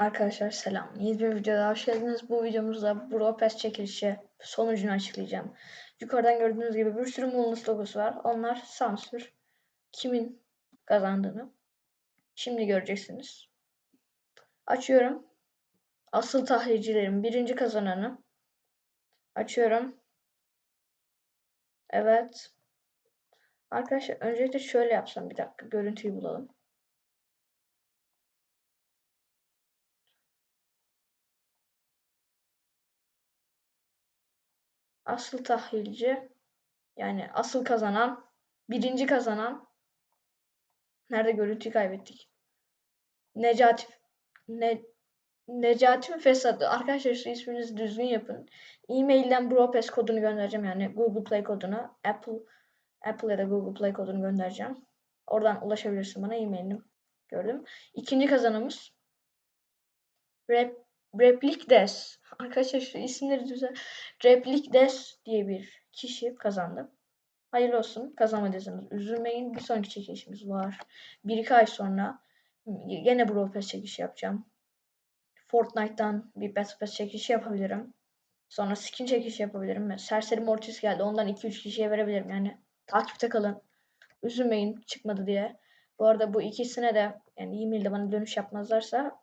Arkadaşlar selam. Yeni bir videoda hoş geldiniz. Bu videomuzda Brawl Pass çekilişi sonucunu açıklayacağım. Yukarıdan gördüğünüz gibi bir sürü Mulnus logosu var. Onlar sansür. Kimin kazandığını şimdi göreceksiniz. Açıyorum. Asıl tahlilcilerin birinci kazananı. Açıyorum. Evet. Arkadaşlar öncelikle şöyle yapsam bir dakika görüntüyü bulalım. Asıl tahlilci yani asıl kazanan birinci kazanan nerede görüntüyü kaybettik. Necati ne Necati mi Fesat? Arkadaşlar şu isminizi düzgün yapın. E-mailden Bropes kodunu göndereceğim yani Google Play kodunu. Apple Apple ya da Google Play kodunu göndereceğim. Oradan ulaşabilirsin bana e-mailini gördüm. İkinci kazanımız Rap, Replik Des. Arkadaşlar şu isimleri düzen. Replik Des diye bir kişi kazandı. Hayırlı olsun. Kazanmadıysanız üzülmeyin. Bir sonraki çekilişimiz var. Bir iki ay sonra yine Brawl Pass çekişi yapacağım. Fortnite'dan bir Battle Pass çekişi yapabilirim. Sonra skin çekişi yapabilirim. Serseri Mortis geldi. Ondan 2-3 kişiye verebilirim. Yani takipte kalın. Üzülmeyin çıkmadı diye. Bu arada bu ikisine de yani e-mailde bana dönüş yapmazlarsa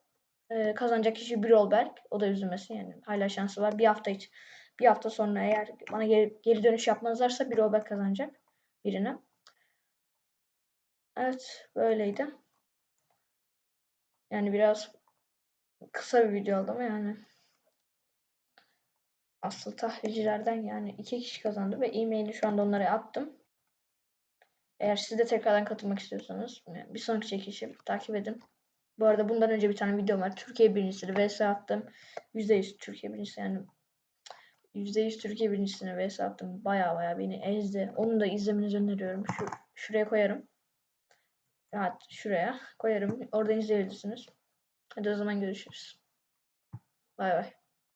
e, kazanacak kişi bir Olberg. O da üzülmesin yani. Hala şansı var. Bir hafta hiç bir hafta sonra eğer bana geri, geri dönüş yapmazlarsa bir Olberg kazanacak birini. Evet böyleydi. Yani biraz kısa bir video oldu ama yani asıl tahlilcilerden yani iki kişi kazandı ve e-maili şu anda onlara attım. Eğer siz de tekrardan katılmak istiyorsanız bir sonraki çekişi takip edin. Bu arada bundan önce bir tane video var. Türkiye birincisi vs attım. %100 Türkiye birincisi yani %100 Türkiye birincisine vs attım. Baya baya beni ezdi. Onu da izlemenizi öneriyorum. Şu, şuraya koyarım. Evet şuraya koyarım. Oradan izleyebilirsiniz. Hadi o zaman görüşürüz. Bay bay.